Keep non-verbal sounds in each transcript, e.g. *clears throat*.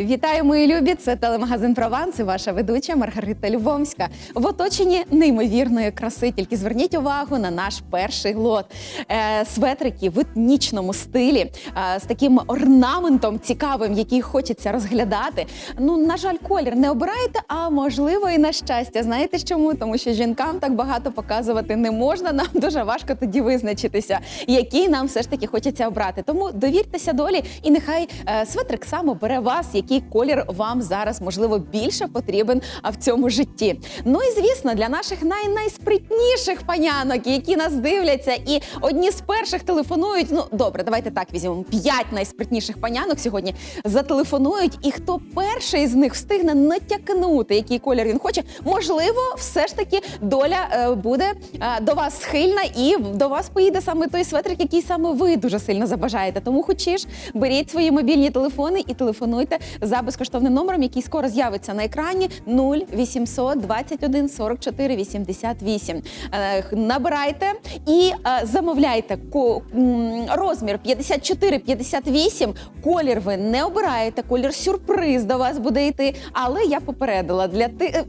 Вітаю, мої любі! Це телемагазин Прованс і ваша ведуча Маргарита Любомська. В оточенні неймовірної краси. Тільки зверніть увагу на наш перший лот. Е, светрики в етнічному стилі е, з таким орнаментом цікавим, який хочеться розглядати. Ну, на жаль, колір не обираєте, а можливо і на щастя. Знаєте чому? Тому що жінкам так багато показувати не можна. Нам дуже важко тоді визначитися, який нам все ж таки хочеться обрати. Тому довіртеся долі, і нехай е, светрик сам обере вас, який колір вам зараз можливо більше потрібен в цьому житті. Ну і звісно, для наших най-найспритніших панянок, які нас дивляться, і одні з перших телефонують. Ну добре, давайте так візьмемо. П'ять найспритніших панянок сьогодні зателефонують. І хто перший з них встигне натякнути, який колір він хоче, можливо, все ж таки доля е, буде е, до вас схильна, і до вас поїде саме той светрик, який саме ви дуже сильно забажаєте. Тому хочеш, беріть свої мобільні телефони і телефонуйте за безкоштовним номером, який скоро з'явиться на екрані 0800 21 44 88. Е, Набирайте і е, замовляйте розмір 54-58. Колір ви не обираєте, колір сюрприз до вас буде йти. Але я попередила для ти.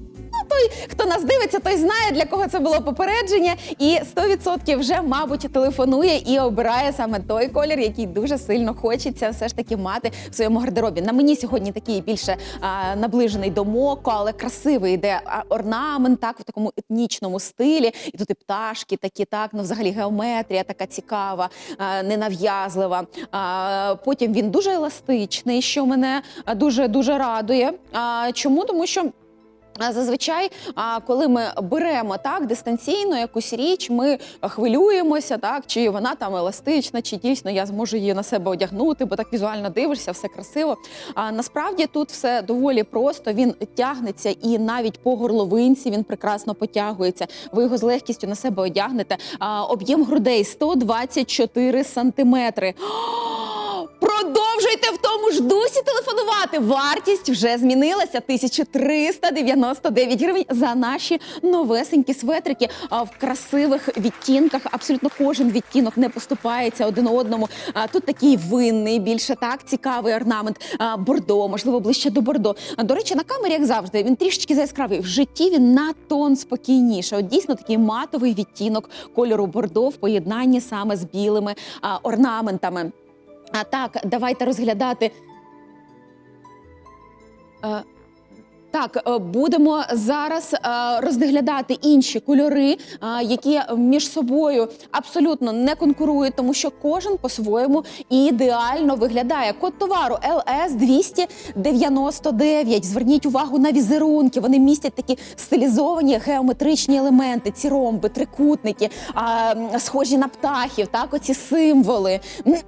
Той, хто нас дивиться, той знає, для кого це було попередження, і 100% вже, мабуть, телефонує і обирає саме той колір, який дуже сильно хочеться все ж таки мати в своєму гардеробі. На мені сьогодні такий більше а, наближений до моко, але красивий йде орнамент, так в такому етнічному стилі. І тут і пташки такі, так ну взагалі геометрія така цікава, а, ненав'язлива. А, потім він дуже еластичний, що мене дуже дуже радує. А, чому? Тому що. Зазвичай, коли ми беремо так дистанційно якусь річ, ми хвилюємося, так чи вона там еластична, чи дійсно я зможу її на себе одягнути, бо так візуально дивишся, все красиво. А насправді тут все доволі просто. Він тягнеться і навіть по горловинці він прекрасно потягується. Ви його з легкістю на себе одягнете. Об'єм грудей 124 сантиметри. Продовжуйте в тому ж дусі телефонувати. Вартість вже змінилася 1399 гривень за наші новесенькі светрики а, в красивих відтінках. Абсолютно кожен відтінок не поступається один одному. Тут такий винний, більше так цікавий орнамент. Бордо, можливо, ближче до бордо. До речі, на камері, як завжди, він трішечки заяскравий. В житті він на тон спокійніше. От дійсно такий матовий відтінок кольору бордо в поєднанні саме з білими орнаментами. А так, давайте розглядати. Так, е, будемо зараз е, розглядати інші кольори, е, які між собою абсолютно не конкурують, тому що кожен по-своєму ідеально виглядає. Код товару LS 299. Зверніть увагу на візерунки. Вони містять такі стилізовані геометричні елементи, ці ромби, трикутники, схожі на птахів. Так, оці символи. *clears throat*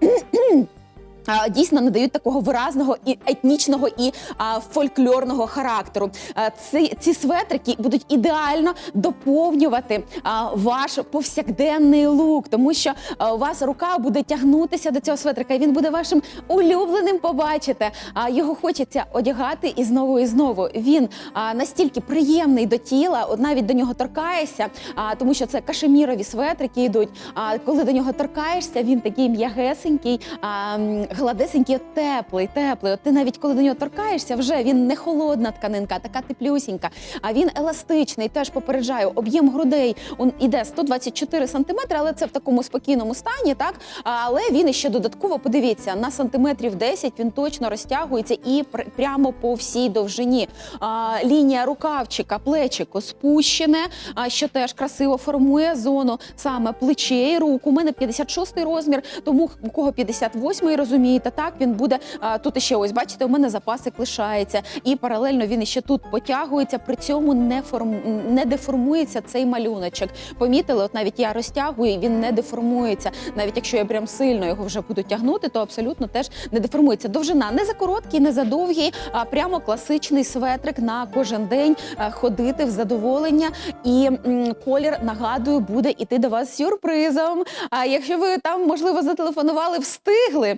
Дійсно надають такого виразного і етнічного і а, фольклорного характеру. А, ці, ці светрики будуть ідеально доповнювати а, ваш повсякденний лук, тому що а, у вас рука буде тягнутися до цього светрика, і він буде вашим улюбленим. Побачите, а його хочеться одягати і знову і знову. Він а, настільки приємний до тіла, от навіть до нього торкаєшся, а, тому що це кашемірові светрики йдуть. А коли до нього торкаєшся, він такий м'ягесенький. А, гладесенький, от теплий, теплий. От ти навіть коли до нього торкаєшся, вже він не холодна тканинка, а така теплюсінька. А він еластичний. Теж попереджаю, об'єм грудей он іде 124 сантиметри, але це в такому спокійному стані, так але він іще додатково подивіться на сантиметрів 10 Він точно розтягується і пр- прямо по всій довжині. А, лінія рукавчика, плечико спущене, а, що теж красиво формує зону саме плечей, рук. У мене 56 розмір, тому у кого 58 розумієте, так він буде а, тут іще ось бачите, у мене запасик лишається, і паралельно він іще тут потягується. При цьому не форм не деформується цей малюночок. Помітили, от навіть я розтягую, і він не деформується. Навіть якщо я прям сильно його вже буду тягнути, то абсолютно теж не деформується. Довжина не за короткий, не за довгий, а прямо класичний светрик на кожен день ходити в задоволення. І м, колір нагадую буде іти до вас сюрпризом. А якщо ви там можливо зателефонували, встигли.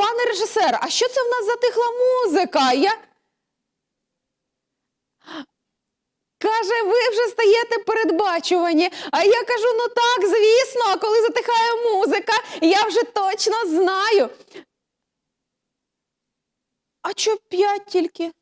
Пане режисер, а що це в нас затихла музика? Я Каже, ви вже стаєте передбачувані. А я кажу: ну так, звісно, а коли затихає музика, я вже точно знаю. А чо п'ять тільки?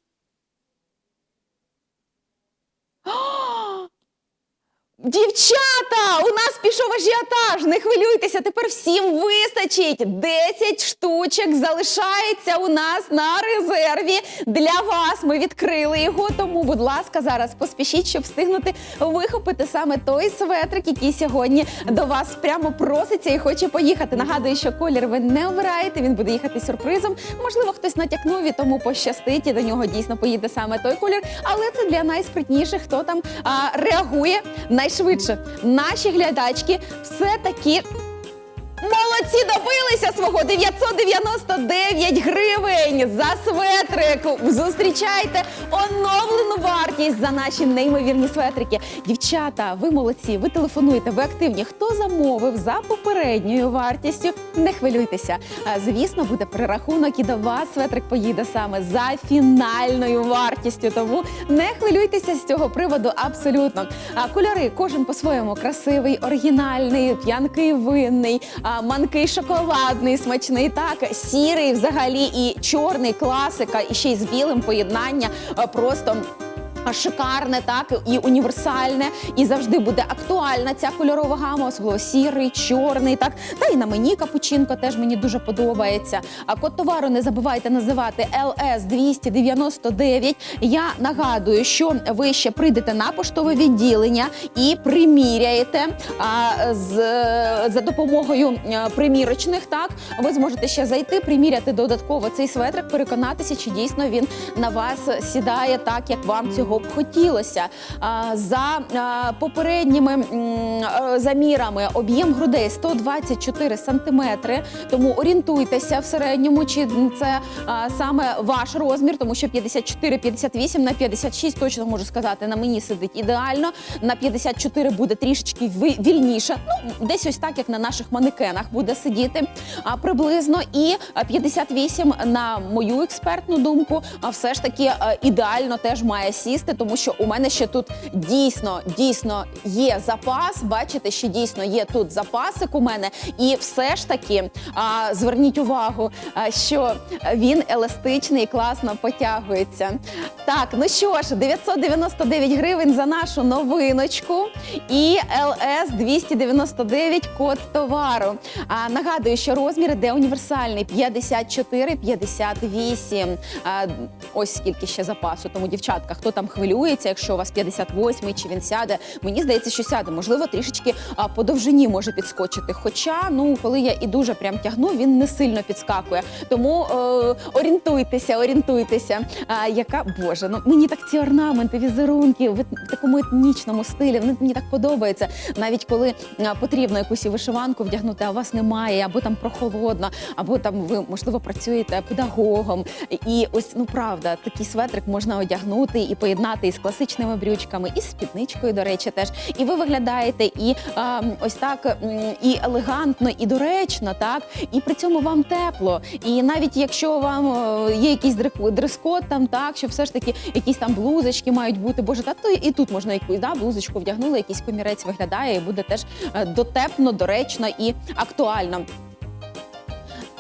Дівчата, у нас пішов ажіотаж. Не хвилюйтеся, тепер всім вистачить. 10 штучок залишається у нас на резерві. Для вас ми відкрили його. Тому, будь ласка, зараз поспішіть, щоб встигнути вихопити саме той светрик, який сьогодні до вас прямо проситься і хоче поїхати. Нагадую, що колір ви не обираєте. Він буде їхати сюрпризом. Можливо, хтось натякнув і тому пощастить, і до нього дійсно поїде саме той колір. Але це для найспритніших, хто там а, реагує найшвидше. Наші глядачки все-таки Молодці добилися свого 999 гривень за светрик. Зустрічайте оновлену вартість за наші неймовірні светрики. Дівчата, ви молодці, ви телефонуєте, ви активні. Хто замовив за попередньою вартістю? Не хвилюйтеся. Звісно, буде перерахунок і до вас светрик поїде саме за фінальною вартістю. Тому не хвилюйтеся з цього приводу абсолютно. Кольори кожен по-своєму красивий, оригінальний, п'янкий винний, а, манкий шоколадний, смачний, так, сірий взагалі і чорний класика, і ще й з білим поєднання просто. Шикарне, так і універсальне, і завжди буде актуальна ця кольорова гама, особливо сірий, чорний, так та й на мені капучинко теж мені дуже подобається. А код товару не забувайте називати LS 299. Я нагадую, що ви ще прийдете на поштове відділення і приміряєте а, з за допомогою е, примірочних. Так ви зможете ще зайти, приміряти додатково цей светрик, переконатися, чи дійсно він на вас сідає так, як вам цього б хотілося. За попередніми е, замірами об'єм грудей 124 сантиметри. Тому орієнтуйтеся в середньому, чи це саме ваш розмір, тому що 54-58 на 56 точно можу сказати, на мені сидить ідеально. На 54 буде трішечки вільніше. Ну десь ось так, як на наших манекенах буде сидіти приблизно. І а, 58, на мою експертну думку, все ж таки ідеально теж має сісти, тому що у мене ще тут дійсно дійсно є запас. Бачите, що дійсно є тут запасик у мене, і все ж таки а, зверніть увагу, що він еластичний і класно потягується. Так, ну що ж, 999 гривень за нашу новиночку і LS 299 код товару. А, нагадую, що розмір іде універсальний 54-58. А, ось скільки ще запасу. Тому, дівчатка, хто там хвилюється, якщо у вас 58 чи він сяде, мені здається, що сяде. Можливо, трішечки по довжині може підскочити. Хоча, ну, коли я і дуже прям тягну, він не сильно підскакує. Тому е, орієнтуйтеся, орієнтуйтеся. А, яка Боже, ну мені так ці орнаменти, візерунки в, такому етнічному стилі. Вони мені так подобаються. Навіть коли потрібно якусь вишиванку вдягнути, а у вас немає, або там прохолодно, або там ви можливо працюєте педагогом. І ось ну правда, такий светрик можна одягнути і поєднати із класичними брючками, і з спідничкою, до речі, теж. І ви виглядаєте і а, ось так і елегантно, і доречно, так, і при цьому вам тепло. І навіть якщо вам е, є якийсь дрес-код там, так, що все ж таки якісь там блузочки мають бути, боже, та то і тут можна якусь да, блузочку вдягнули, якийсь комірець виглядає і буде теж е, дотепно, доречно і актуально.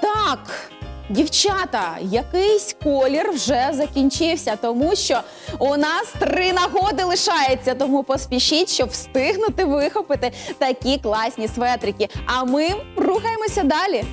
Так, дівчата, якийсь колір вже закінчився, тому що у нас три нагоди лишається. Тому поспішіть, щоб встигнути вихопити такі класні светрики. А ми рухаємося далі.